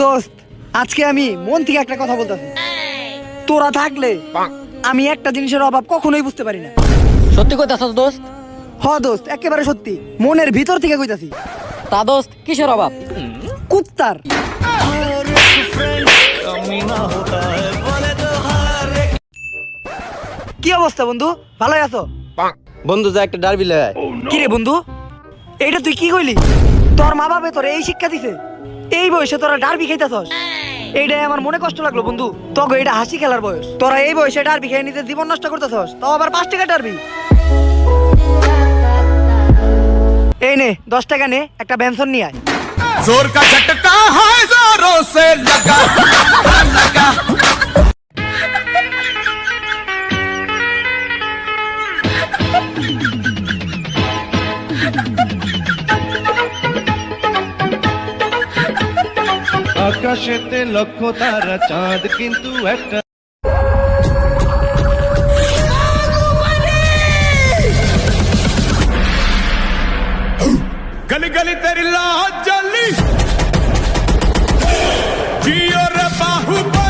দোস্ত আজকে আমি মন থেকে একটা কথা বলতেছি। তোরা থাকলে আমি একটা জিনিসের অভাব কখনোই বুঝতে পারি না। সত্যি কইতাছস দোস্ত? হ দোস্ত একেবারে সত্যি। মনের ভিতর থেকে কইতাছি। তা দোস্ত কিসের অভাব? কুত্তার। কি অবস্থা বন্ধু? ভালোই আছো? বন্ধু যা একটা ডারবি লাগায় oh, কি রে বন্ধু? এইটা তুই কি কইলি? তোর মা বাবা তোর এই শিক্ষা দিছে। এই বয়সে তোরা ডারবি খাইতাছস। এইটাই আমার মনে কষ্ট লাগল বন্ধু। তোকে এটা হাসি খেলার বয়স। তোরা এই বয়সে ডারবি খেয়ে নিতে জীবন নষ্ট করতেছস। তো আবার পাঁচ টাকা ডারবি। এই নে দশ টাকা নে একটা বেনসন নিয়ে আয়। জোর কা ঝটকা হায় জোরো সে লাগা। লাগা। আকাশেতে লক্ষ তারা চাঁদ কিন্তু একটা गली गली तेरी लाज जली जियो रे बाहुबली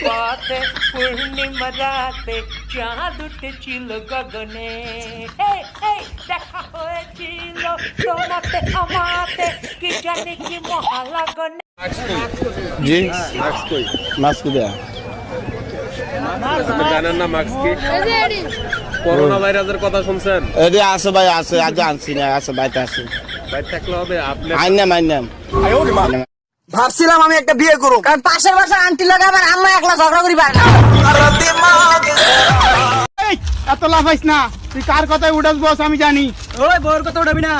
পথে পূর্ণিমা রাতে চাঁদ উঠেছিল গগনে এই, এই, দেখা হয়েছিল তোমাতে আমাতে কি জানি কি মহালগনে জি মাস্ক দেয়া জানেন না মাস্ক কি? করোনা ভাইরাসের কথা শুনছেন? এদি আছে ভাই আছে আজ আনছি না আছে বাইতে আছে বাইর থাকলে হবে আপনি আইনাম আইনাম ভাবছিলাম আমি একটা বিয়ে করব কারণ পাশের বাসার আন্টি লাগে আবার আম্মা একলা ঝগড়া করি পারে না। এত লাফাইস না। তুই কার কথায় উঠাস বস আমি জানি। ওই বউর কথা উঠাবি না।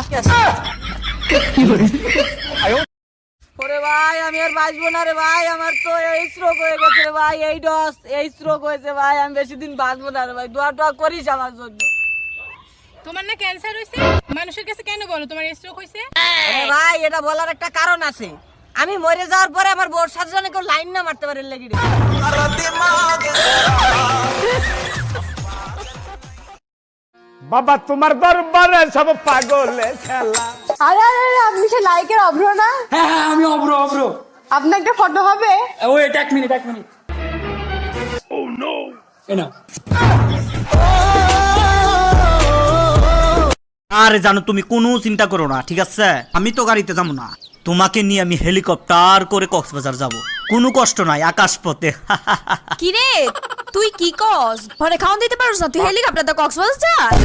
ওরে ভাই আমি আর বাঁচবো না রে ভাই আমার তো এই স্ট্রোক হয়ে গেছে রে ভাই এই ডস এই স্ট্রোক হয়েছে ভাই আমি বেশি দিন বাঁচবো না রে ভাই দোয়া টোয়া করিস আমার জন্য। তোমার না ক্যান্সার হয়েছে মানুষের কাছে কেন বলো? তোমার স্ট্রোক হয়েছে ভাই এটা বলার একটা কারণ আছে। আমি মরে যাওয়ার পরে আমার বোর সাথে জন্য কেউ লাইন না মারতে পারে লেগে। বাবা তোমার দরবারে সব পাগলে খেলা। আরে আরে আরে, আপনি সে লাইকের অভ্র না? হ্যাঁ হ্যাঁ আমি অব্র অব্র আপনার একটা ফটো হবে? ওয়েট এক মিনিট এক মিনিট। আরে জানো তুমি কোনো চিন্তা করো না ঠিক আছে? আমি তো গাড়িতে যাব না। তোমাকে নিয়ে আমি হেলিকপ্টার করে কক্সবাজার যাব কোনো কষ্ট নাই আকাশ পথে কি রে তুই কি কস ঘরে খাওয়ান দিতে পারোস না তুই হেলিকপ্টার তো কক্সবাজার যাস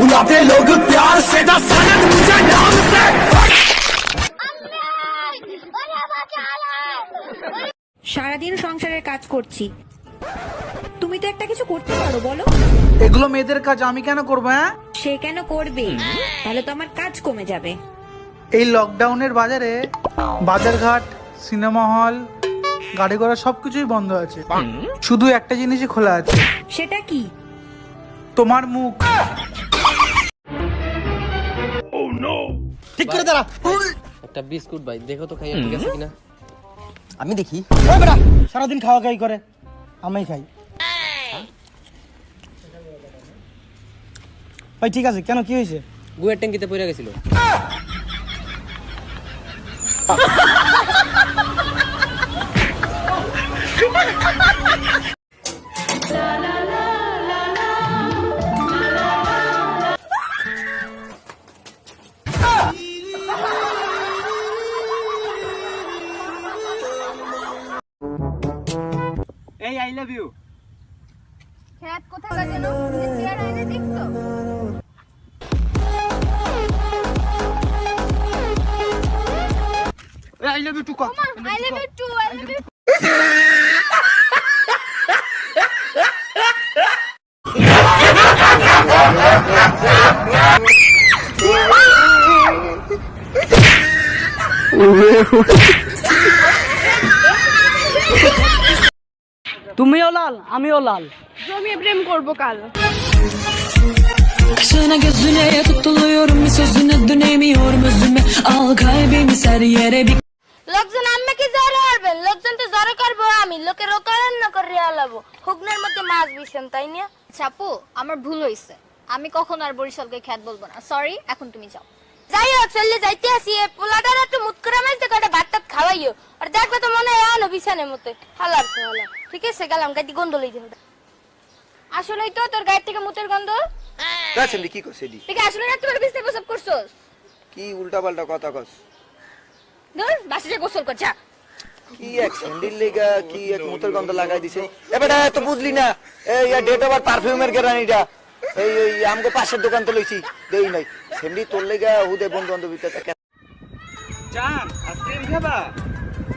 बुलाते लोग प्यार से दा सनत मुझे नाम से সারাদিন সংসারের কাজ করছি তুমি তো একটা কিছু করতে পারো বলো। এগুলো মেয়েদের কাজ আমি কেন করব হ্যাঁ? সে কেন করবে? তাহলে তো আমার কাজ কমে যাবে। এই লকডাউনের বাজারে বাজারঘাট সিনেমা হল গাড়ি ঘোড়া সবকিছুই বন্ধ আছে। শুধু একটা জিনিসই খোলা আছে। সেটা কি? তোমার মুখ। ঠিক করে দাঁড়া। একটা বিস্কুট ভাই দেখো তো খাইয়া ঠিক আছে কিনা। আমি দেখি। সারাদিন খাওয়া খাই করে। আমি খাই। ভাই ঠিক আছে কেন কি হয়েছে? গুয়ের ট্যাঙ্কিতে পড়ে গেছিল। ইউ খ্যাত কোথাকার যেন চেয়ার আইনে দেখছ? I love you too call I love you too I love you তুমিও লাল আমিও লাল। জমিয়ে প্রেম করব কাল। Sana gözüne tutuluyorum sözüne dönemiyorum özüme. Al kalbimi ser yere bir লোকজন আমি কি জ্বরে হারবেন লোকজন তো জ্বরে করব আমি। লোকের অকারণ্য করে আলাবো হুগনের মধ্যে মাছ বিষেন তাই না? চাপু আমার ভুল হয়েছে আমি কখন আর বরিশালকে খ্যাত বলব না। সরি এখন তুমি যাও। যাই হোক চললে যাইতে আসি। এ পোলাটার একটু মুত করে মাইতে কটা ভাত টাত খাওয়াইও। আর দেখবে তো মনে হয় আনো বিছানের মতো হালার তো হালা ঠিক আছে গেলাম গাড়ি গন্ধ লইতে হবে। আসলেই তো তোর গায়ের থেকে মুতের গন্ধ? রাসেলি কি করছে দি ঠিক আসলে রাত্রে বেলা বিছতে প্রসব করছস? কি উল্টা পাল্টা কথা কস? ধর বাসে যে গোসল কর যা। কি এক স্যান্ডেল লেগা কি এক মুতের গন্ধ লাগাই দিছে? এবারে তো বুঝলি না। এই ডেট ওভার পারফিউমের গ্যারানিটা এই এই আমগো পাশের দোকান তো লইছি দেই নাই। সেমনি তোর লেগা হুদে বন্ধু বান্ধব জান আইসক্রিম খাবা?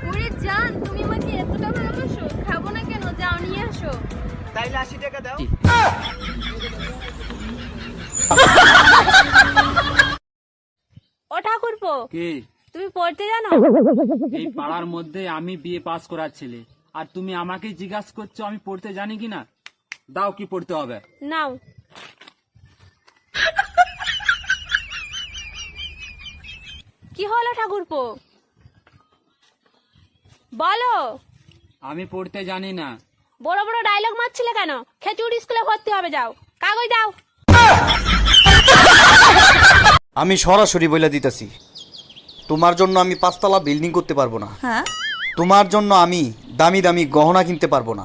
ওরে জান তুমি আমাকে এতটা ভালোবাসো খাব না কেন? যাও নিয়ে আসো। তাইলে আশি টাকা দাও। ও ঠাকুরপো কি? তুমি পড়তে জানো? এই পাড়ার মধ্যে আমি বিয়ে পাস করার ছেলে। আর তুমি আমাকে জিজ্ঞাসা করছ আমি পড়তে জানি কিনা? দাও কি পড়তে হবে? নাও। কি হলো ঠাকুরপো? বলো। আমি পড়তে জানি না। বড় বড় ডায়লগ মারছিলে কেন? খেচুড় স্কুলে ভর্তি হবে যাও। কাগজ দাও। আমি সরাসরি বলে দিতেছি। তোমার জন্য আমি পাঁচতলা বিল্ডিং করতে পারব না। তোমার জন্য আমি দামি দামি গহনা কিনতে পারব না।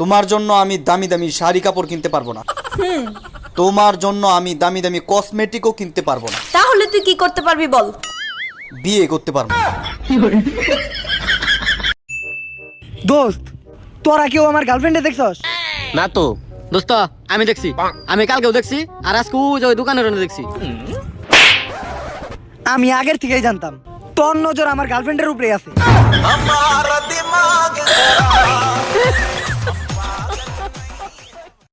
তোমার জন্য আমি দামি দামি শাড়ি কাপড় কিনতে পারব না। তোমার জন্য আমি দামি দামি কসমেটিকও কিনতে পারব না। তাহলে তুই কি করতে পারবি বল? বিয়ে করতে পারব না। দোস্ত তোরা কেউ আমার গার্লফ্রেন্ডে দেখছস? না তো। দোস্ত আমি দেখছি। আমি কালকেও দেখছি আর আজকে ওই যে ওই দোকানের ওখানে দেখছি। আমি আগের থেকেই জানতাম তোর নজর আমার গার্লফ্রেন্ডের উপরে আছে।